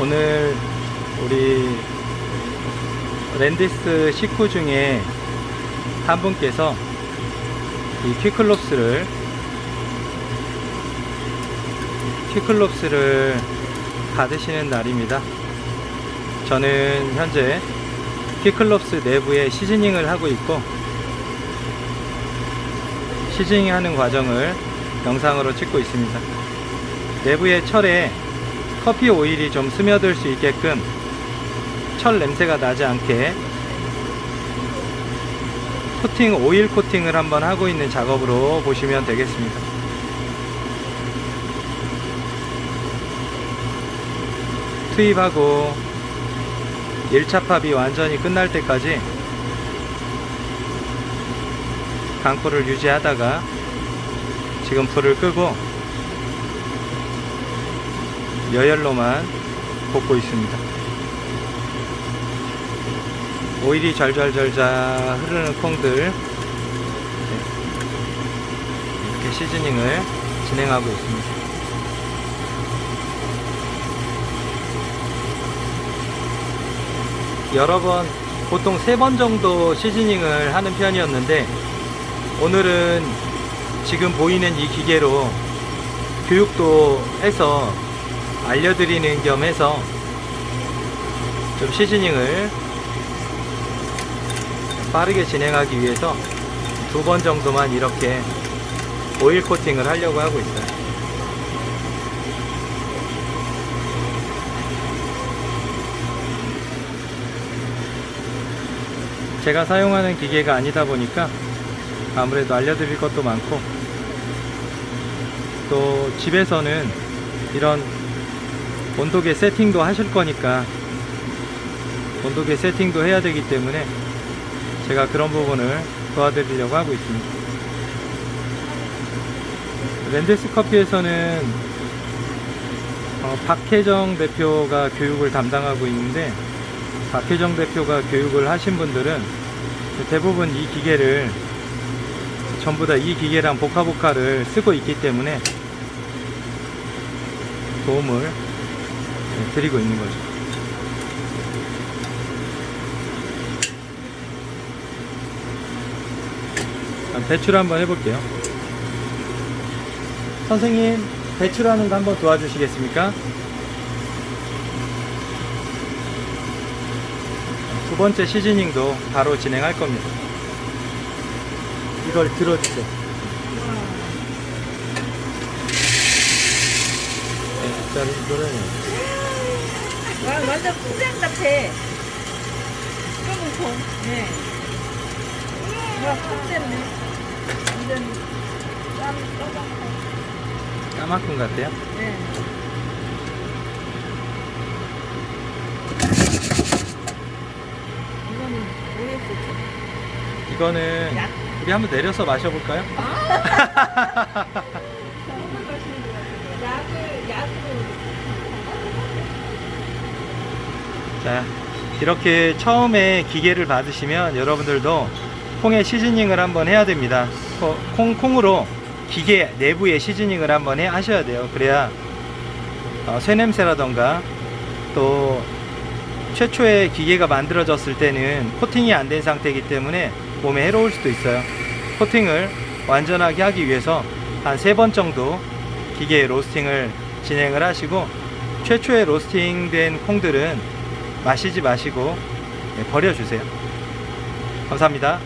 오늘 우리 랜디스 식구 중에 한 분께서 이 퀴클롭스를 퀴클롭스를 받으시는 날입니다. 저는 현재 퀴클롭스 내부에 시즈닝을 하고 있고 시즈닝 하는 과정을 영상으로 찍고 있습니다. 내부의 철에 커피 오일이 좀 스며들 수 있게끔 철 냄새가 나지 않게 코팅 오일 코팅을 한번 하고 있는 작업으로 보시면 되겠습니다. 투입하고 1차 팝이 완전히 끝날 때까지 강포를 유지하다가 지금 불을 끄고 여열로만 볶고 있습니다. 오일이 절절절절 흐르는 콩들 네. 이렇게 시즈닝을 진행하고 있습니다. 여러 번 보통 세 번 정도 시즈닝을 하는 편이었는데 오늘은 지금 보이는 이 기계로 교육도 해서 알려드리는 겸 해서 좀 시즈닝을 빠르게 진행하기 위해서 두 번 정도만 이렇게 오일 코팅을 하려고 하고 있어요. 제가 사용하는 기계가 아니다 보니까 아무래도 알려드릴 것도 많고 또 집에서는 이런 온도계 세팅도 하실 거니까 온도계 세팅도 해야 되기 때문에 제가 그런 부분을 도와드리려고 하고 있습니다. 랜데스 커피에서는 어, 박혜정 대표가 교육을 담당하고 있는데 박혜정 대표가 교육을 하신 분들은 대부분 이 기계를 전부 다 이 기계랑 보카보카를 쓰고 있기 때문에 도움을 네, 드리고 있는 거죠. 배출 한번 해볼게요. 선생님, 배출하는 거 한번 도와주시겠습니까? 두 번째 시즈닝도 바로 진행할 겁니다. 이걸 들어주세요. 네, 자, 이거는 와, 완전 풍장 같아. 조금 더. 네. 와, 풍됐네. 완전 땀 떠서. 까마꾼 같아요. 네. 이거는? 이거는 약. 우리 한번 내려서 마셔볼까요? 약을, 약으로. 자, 이렇게 처음에 기계를 받으시면 여러분들도 콩의 시즈닝을 한번 해야 됩니다. 코- 콩, 콩으로 기계 내부에 시즈닝을 한번 해 하셔야 돼요. 그래야 어, 쇠냄새라던가 또 최초에 기계가 만들어졌을 때는 코팅이 안 된 상태이기 때문에 몸에 해로울 수도 있어요. 코팅을 완전하게 하기 위해서 한 세 번 정도 기계 로스팅을 진행을 하시고 최초에 로스팅된 콩들은 마시지 마시고 네, 버려주세요. 감사합니다.